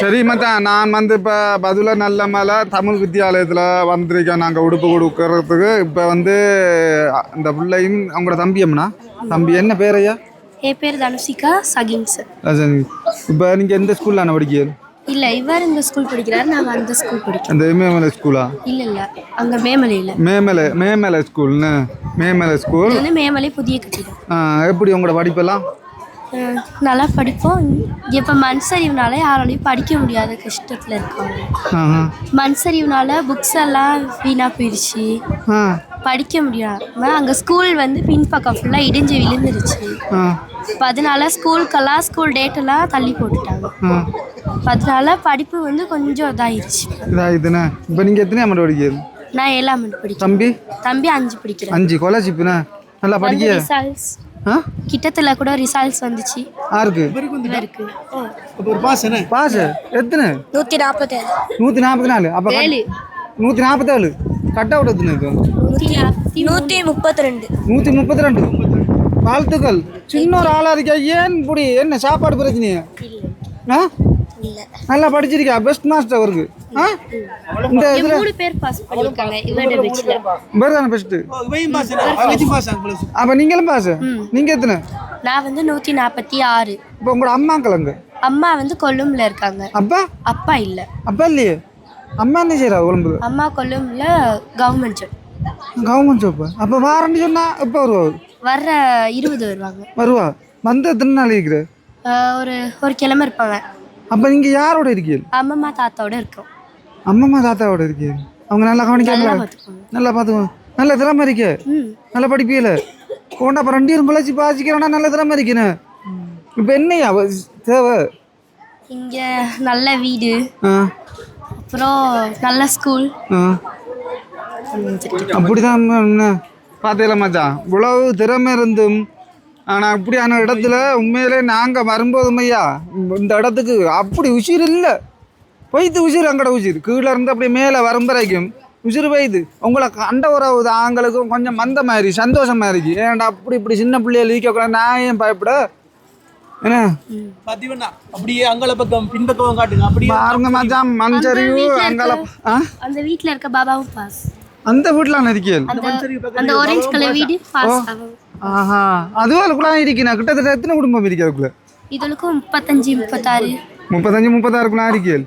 சரி மச்சான் நான் வந்து இப்போ பதில நல்ல மேலே தமிழ் வித்தியாலயத்தில் வந்திருக்கேன். நாங்கள் உடுப்பு கொடுக்கறதுக்கு. இப்போ வந்து இந்த பிள்ளையும் அவங்களோட தம்பி அம்மனா தம்பி என்ன பேர் ஐயா? என் பேர் தனுஷிகா சகின் சார். இப்போ நீங்கள் எந்த ஸ்கூலில் நான் படிக்கிறீங்க இல்லை இவர் இந்த ஸ்கூல் படிக்கிறாரு நாங்கள் அந்த ஸ்கூல் படிக்கிறோம் அந்த மேமலை ஸ்கூலா இல்லை இல்லை அங்கே மேமலையில் மேமலை மேமலை ஸ்கூல்னு மேமலை ஸ்கூல் வந்து மேமலை புதிய கட்டிடம். எப்படி உங்களோட படிப்பெல்லாம்? நல்லா படிப்போம். இப்போ மண் சரிவுனால யாராலையும் படிக்க முடியாத கஷ்டத்தில் இருக்காங்க. ஆ மண் சரிவுனால புக்ஸ் எல்லாம் வீணாக போயிடுச்சு. படிக்க முடியாம அங்கே ஸ்கூல் வந்து பின்பக்கம் ஃபுல்லாக இடிஞ்சு விழுந்துருச்சு. இப்போ அதனால ஸ்கூலுக்கெல்லாம் ஸ்கூல் டேட்டெல்லாம் தள்ளி போட்டுட்டாங்க. அதனால படிப்பு வந்து கொஞ்சம் இதாயிருச்சு. இதாகிதுண்ணே இப்போ நீங்கள் எத்தனை அம்மன் படிக்கிறது நான் ஏழாம் ஆண்டு படிக்கிறேன். தம்பி? தம்பி அஞ்சு படிக்கிறேன். அஞ்சு. கொலாச்சிப்புண்ணே நல்லா படிக்க கிட்டத்தில் கூட ரிசல்ட்ஸ் வந்துச்சு. யாருக்கு? இவருக்கு. பாஸ் எத்தனை? நூற்றி நாற்பத்தேழு நூற்றி நாற்பத்தி நாலு அப்போ ஏழு. நூற்றி நாற்பத்தேழு கட் அவுட் எத்தனை நூற்றி நூற்றி முப்பத்தி ரெண்டு நூற்றி முப்பத்தி ரெண்டு வாழ்த்துக்கள். சின்ன ஒரு ஆளாக இருக்கா ஏன் இப்படி? என்ன சாப்பாடு பிரச்சனையா? நல்லா படிச்சிருக்கா பெஸ்ட் மாஸ்டர் அவருக்கு. இந்த இதில் மூணு பேர் பாஸ் பேர் தானே பெஸ்ட்டு அப்போ நீங்களும் பாஸ் நீங்கள் எத்தனை? நான் வந்து நூற்றி நாற்பத்தி ஆறு. இப்போ உங்களோட அம்மாக்கள் அங்கே? அம்மா வந்து கொல்லும்ல இருக்காங்க. அப்பா? அப்பா இல்லை. அப்பா இல்லையே? அம்மா என்ன செய்கிறா கொழும்பு அம்மா கொல்லும்ல கவர்மெண்ட் ஜாப் கவர்மெண்ட் ஜாப்பு அப்போ வாரண்டி சொன்னா எப்போ வருவா? வர்ற இருபது வருவாங்க. வருவா? வந்து எத்தனை நாள் இருக்கிற? ஒரு ஒரு கிழமை இருப்பாங்க. அப்போ நீங்கள் யாரோட இருக்கீங்க? அம்மம்மா தாத்தாவோட இருக்கோம். அம்மம்மா தாத்தாவோட இருக்கீங்க அவங்க நல்லா கவனிக்காங்களா நல்லா பார்த்துக்குவோம் நல்ல திறமை இருக்கே. நல்லா படிப்பியல போண்டா அப்புறம் ரெண்டு பிழைச்சி பாசிக்கிறோன்னா நல்ல திறமை இருக்கேன்னு இப்போ என்னையா? தேவை? இங்கே நல்ல வீடு. அப்புறம் நல்ல ஸ்கூல் அப்படிதான் பார்த்தீங்களா மச்சான் இவ்வளவு திறமை இருந்தும் ஆனால் அப்படியான இடத்துல உண்மையிலே நாங்கள் வரும்போதும் ஐயா இந்த இடத்துக்கு அப்படி உசிர் இல்லை. போய்த்து உசிர் அங்கட உசிர் கீழே இருந்து அப்படியே மேலே வரும் வரைக்கும் உசிர் போய்து உங்களை கண்ட உறவு ஆங்களுக்கும் கொஞ்சம் மந்த மாதிரி சந்தோஷமா இருக்கு ஏன்டா அப்படி இப்படி சின்ன பிள்ளைகள் இருக்கக்கூடாது நான் ஏன் பயப்பட? என்ன? அப்படியே அங்கல பக்கம் பின்பக்கம் காட்டுங்க அப்படியே பாருங்க மச்சான் மஞ்சரிவு அங்கால அந்த இருக்க பாபாவும் பாஸ். அந்த வீட்டில் இருக்கேன் அந்த அந்த orange கலர் வீடு பாஸ்? ஆகும் ஆஹா. அதுவும் அதுக்குள்ள இருக்கேன்? கிட்டத்தட்ட எத்தனை குடும்பம் இருக்கு அதுக்குள்ள? முப்பத்தஞ்சு முப்பத்தாறு. முப்பத்தஞ்சு முப்பத்தாறுக்குள்ள இருக்கேன்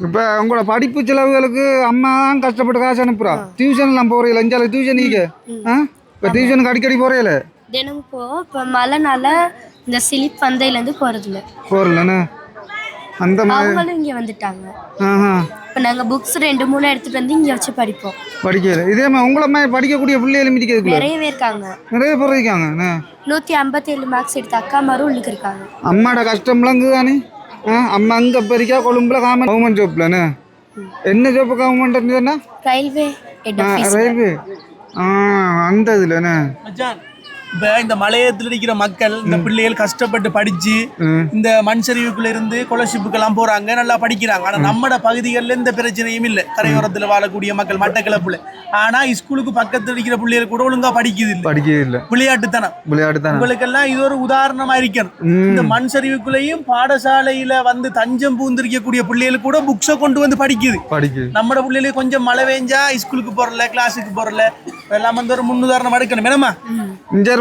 இப்போ உங்களோட படிப்பு செலவுகளுக்கு அம்மா தான் கஷ்டப்பட்டு காசு அனுப்புறா. டியூஷன்லாம் போறீங்களா இஞ்சால டியூஷன் நீங்க ஆ? இப்போ டியூஷனுக்கு அடிக்கடி போறீங்கள தினமும் போவோம் இப்போ மழைனால இந்த சிலிப் பந்தையிலேருந்து போகிறதில்ல போறலண்ணே அந்த மாதிரி இங்கே வந்துட்டாங்க. ஆஹா இப்போ நாங்கள் புக்ஸ் ரெண்டு மூணு எடுத்துகிட்டு வந்து இங்கே வச்சு படிப்போம். படிக்கல. இதே மாதிரி உங்களை மாதிரி படிக்கக்கூடிய பிள்ளைகள் மிதிக்கிறதுக்குள்ள நிறையவே இருக்காங்க நிறைய பேர் இருக்காங்க. அண்ணே. நூற்றி ஐம்பத்தேழு மார்க்ஸ் எடுத்த அக்காமாரும் உள்ளுக்கு இருக்காங்க. அம்மாட கஷ்டம்லாம் தானே ஆ அம்மா அங்கே பெரிக்கா கொழும்புல காமன் கவர்மெண்ட் ஜாப்லண்ணே என்ன ஜாப் கவர்மெண்ட் இருந்ததுன்னா ரயில்வே ரயில்வே ஆ அந்த இதுலண்ணே இப்ப இந்த மலையத்துல இருக்கிற மக்கள் இந்த பிள்ளைகள் கஷ்டப்பட்டு படிச்சு இந்த மண் சரிவுக்குள்ள இருந்து ஸ்காலர்ஷிப்புக்கு எல்லாம் போறாங்க நல்லா படிக்கிறாங்க. ஆனா நம்மட பகுதிகளில் இந்த பிரச்சனையும் இல்லை. கரையோரத்துல வாழக்கூடிய மக்கள் மட்டக்களப்புல. ஆனா ஸ்கூலுக்கு பக்கத்துல இருக்கிற பிள்ளைகள் கூட ஒழுங்கா படிக்குது இல்லை. படிக்கவே இல்லை. விளையாட்டுத்தனம். விளையாட்டு தானே உங்களுக்கெல்லாம் இது ஒரு உதாரணமா இருக்கணும். இந்த மண் சரிவுக்குள்ளேயும் பாடசாலையில வந்து தஞ்சம் பூந்திருக்கக்கூடிய பிள்ளைகள் கூட புக்ஸை கொண்டு வந்து படிக்குது. படிக்க நம்மட பிள்ளைகளுக்கு கொஞ்சம் மழை பெஞ்சா ஸ்கூலுக்கு போறல கிளாஸுக்கு போறல எல்லாம் வந்து ஒரு முன்னுதாரணம் எடுக்கணும். என்னம்மா?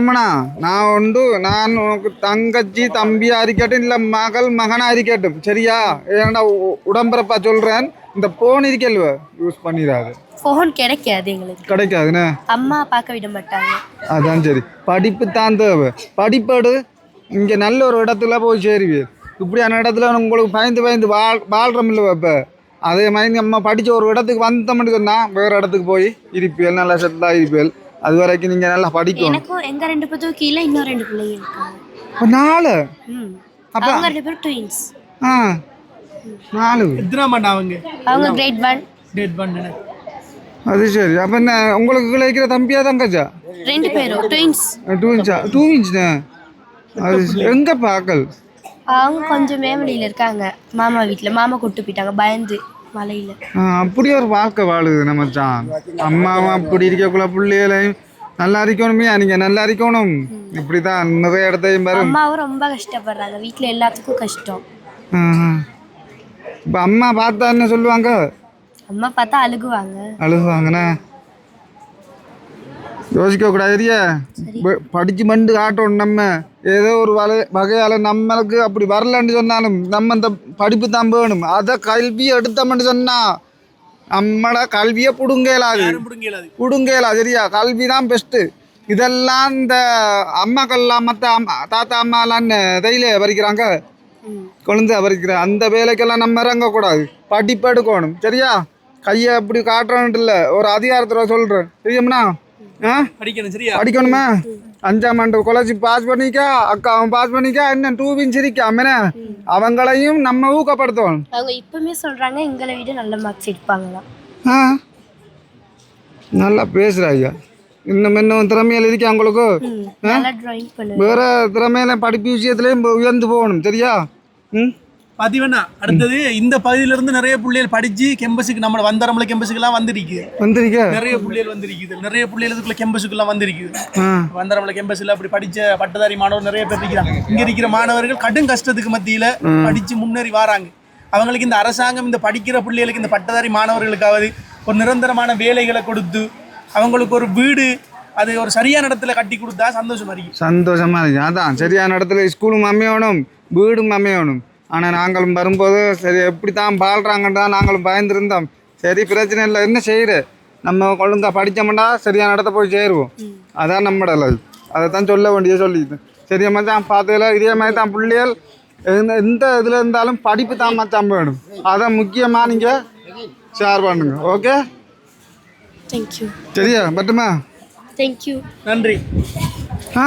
ஜெர்மனா நான் உண்டு நான் உனக்கு தங்கச்சி தம்பியா இருக்கட்டும் இல்லை மகள் மகனா இருக்கட்டும் சரியா? ஏன்னா உ- உடம்பிறப்பா சொல்றேன். இந்த போன் இருக்கல்வ யூஸ் பண்ணிடாது. ஃபோன் கிடைக்காது எங்களுக்கு. கிடைக்காதுண்ணே அம்மா பார்க்க விட மாட்டாங்க. அதான் சரி. படிப்பு தான் தேவை. படிப்படு. இங்கே நல்ல ஒரு இடத்துல போய் சேருவீர் இப்படியான இடத்துல உங்களுக்கு பயந்து பயந்து வாழ் வாழ்கிறோம் இல்லை இப்போ? அதே மாதிரி நம்ம படித்த ஒரு இடத்துக்கு வந்தோம்னு சொன்னால் வேறு இடத்துக்கு போய் இருப்பியல் நல்லா செட்டிலாக இருப்பியல். அது வரைக்கும் நீங்கள் நல்லா படிக்கணும். எனக்கும் எங்க ரெண்டு பேத்துக்கும் கீழே இன்னும் ரெண்டு பிள்ளைங்க இருக்காங்க. அப்ப நாலு? ம். அப்ப- அவங்க ரெண்டு பேரும் ட்வின்ஸ் ஆ. நாலு. எத்தனை பண்ண அவங்க? அவங்க கிரேட் ஒன் டேட் பண்ண அது சரி. அப்போ என்ன உங்களுக்கு கீழே இருக்கிற தம்பியா தங்கச்சா? ரெண்டு பேரும் ட்வின்ஸ் டூ இன்ச்சா டூ இன்ச்ண்ணே அது எங்கே பார்க்கல் அவங்க கொஞ்சம் மேமலியில் இருக்காங்க. மாமா வீட்டில் மாமா கூட்டு போயிட்டாங்க. பயந்து. மலையில் ஆ, அப்படி ஒரு வாழ்க்கை வாழுது நம்ம மச்சான் அம்மாவும் அப்படி இருக்கக்குள்ள பிள்ளைகளையும் நல்லா இருக்கணுமே நீங்க நல்லா இருக்கணும் இப்படிதான் நிறைய இடத்தையும் பாரு. அம்மாவும் ரொம்ப கஷ்டப்படுறாங்க. வீட்டில் எல்லாத்துக்கும் கஷ்டம். இப்போ அம்மா பார்த்தா என்ன சொல்லுவாங்க? அம்மா பார்த்தா அழுகுவாங்க. அழுகுவாங்கண்ணே. யோசிக்க கூடாது சரியா படிச்சு மண்டு காட்டணும் நம்ம. ஏதோ ஒரு வலை வகையால் நம்மளுக்கு அப்படி வரலன்னு சொன்னாலும் நம்ம இந்த படிப்பு தான் வேணும். அதை கல்வியை எடுத்தோம்னு சொன்னா நம்மள கல்வியை புடுங்கலாது. புடுங்கலா சரியா? கல்வி தான் பெஸ்ட்டு இதெல்லாம் இந்த அம்மாக்கள்லாம் மற்ற அம்மா தாத்தா அம்மாலாம் தையில பறிக்கிறாங்க? குழந்தை பறிக்கிற அந்த வேலைக்கெல்லாம் நம்ம இறங்கக்கூடாது. படிப்பு எடுக்கணும் சரியா? கையை இப்படி காட்டுறோன்ட்டு இல்லை. ஒரு அதிகாரத்தில் சொல்கிறேன் தெரியும்னா படிக்கணும் சரியா? படிக்கணுமா? அஞ்சாம் ஆண்டு காலேஜ் பாஸ் பண்ணிக்கா அக்கா அவன் பாஸ் பண்ணிக்கா என்ன டூ பின் சிரிக்கா அம்மனே அவங்களையும் நம்ம ஊக்கப்படுத்தணும் அவங்க இப்பவுமே சொல்றாங்க எங்களை விட நல்ல மார்க்ஸ் எடுப்பாங்களாம். ஆ? நல்லா பேசுகிற ஐயா. இன்னும் இன்னும் திறமையில் இருக்கா உங்களுக்கு? வேற திறமையில படிப்பு விஷயத்துலேயும் உயர்ந்து போகணும் சரியா? ம்? பாத்தீங்கன்னா அடுத்தது இந்த பகுதியில இருந்து நிறைய பிள்ளைகள் படிச்சு கெம்பஸுக்கு நம்ம வந்தரமலை கெம்பஸுக்கு எல்லாம் வந்திருக்கு. வந்திருக்க? நிறைய பிள்ளைகள் வந்திருக்குது. நிறைய பிள்ளைகள் இதுக்குள்ள கெம்பஸுக்கு எல்லாம் வந்திருக்குது வந்தரமலை கெம்பஸ்ல அப்படி படிச்ச பட்டதாரி மாணவர் நிறைய பேர் இருக்கிறாங்க. இங்க இருக்கிற மாணவர்கள் கடும் கஷ்டத்துக்கு மத்தியில படிச்சு முன்னேறி வராங்க. அவங்களுக்கு இந்த அரசாங்கம் இந்த படிக்கிற பிள்ளைகளுக்கு இந்த பட்டதாரி மாணவர்களுக்காவது ஒரு நிரந்தரமான வேலைகளை கொடுத்து அவங்களுக்கு ஒரு வீடு அது ஒரு சரியான இடத்துல கட்டி கொடுத்தா சந்தோஷமா இருக்கு. சந்தோஷமா இருக்கு. அதான் சரியான இடத்துல ஸ்கூலும் அமையணும் வீடும் அமையணும். ஆனால் நாங்களும் வரும்போது சரி எப்படி தான் பாழ்றாங்கன்னு தான் நாங்களும் பயந்துருந்தோம். சரி பிரச்சனை இல்லை என்ன செய்யுற நம்ம ஒழுங்கா படித்தோம்னா சரியான இடத்த போய் சேருவோம். அதான் நம்மட அதை தான் சொல்ல வேண்டிய சொல்லிது சரியா மச்சான் பார்த்ததில்ல இதே மாதிரி தான் பிள்ளைகள். எந்த எந்த இதில் இருந்தாலும் படிப்பு தான் மச்சான் வேணும். அதான் முக்கியமாக நீங்கள் ஷேர் பண்ணுங்க. ஓகே தேங்க்யூ சரியா? பட்டுமா? தேங்க்யூ நன்றி. ஆ.